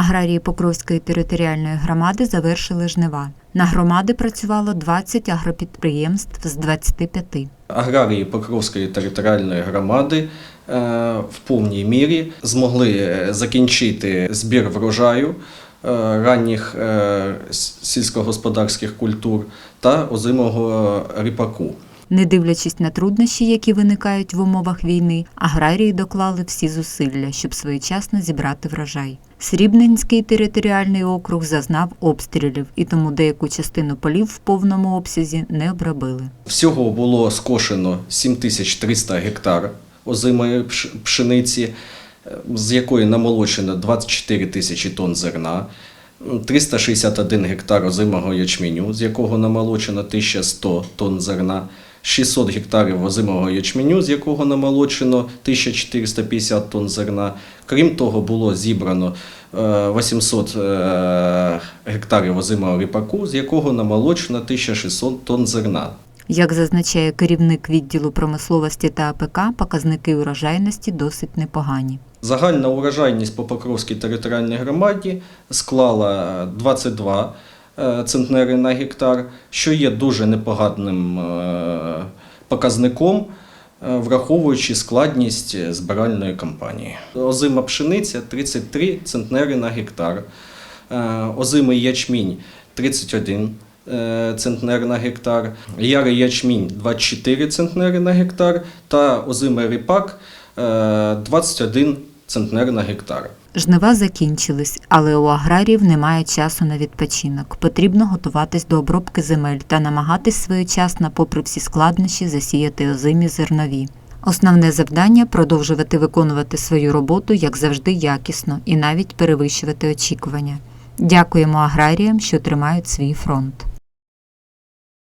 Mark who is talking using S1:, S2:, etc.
S1: Аграрії Покровської територіальної громади завершили жнива. На громади працювало 20 агропідприємств з 25.
S2: Аграрії Покровської територіальної громади е, в повній мірі змогли е, закінчити збір врожаю е, ранніх сільськогосподарських культур та озимого ріпаку.
S1: Не дивлячись на труднощі, які виникають в умовах війни, аграрії доклали всі зусилля, щоб своєчасно зібрати врожай. Срібненський територіальний округ зазнав обстрілів, і тому деяку частину полів в повному обсязі не обробили.
S2: Всього було скошено 7300 гектар озимої пшениці, з якої намолочено 24 тисячі тонн зерна, м, 361 гектар озимого ячменю, з якого намолочено 1100 тонн зерна, 600 гектарів озимого ячменю, з якого намолочено 1450 тонн зерна. Крім того, було зібрано е, 800 е, гектарів озимого ріпаку, з якого намолочено 1600 тонн зерна.
S1: Як зазначає керівник відділу промисловості та АПК, показники урожайності досить непогані.
S2: Загальна урожайність по Покровській територіальній громаді склала 22 е, центнери на гектар, що є дуже непоганим е, показником, е, враховуючи складність збиральної кампанії. Озима пшениця 33 центнери на гектар, е, озимий ячмінь 31 е, центнер на гектар, ярий ячмінь 24 центнери на гектар. Та озимий ріпак е, 21 центнер на гектар.
S1: Жнива закінчились, але у аграріїв немає часу на відпочинок. Потрібно готуватись до обробки земель та намагатись своєчасно, попри всі складнощі, засіяти озимі зернові. Основне завдання продовжувати виконувати свою роботу, як завжди, якісно і навіть перевищувати очікування. Дякуємо аграріям, що тримають свій фронт.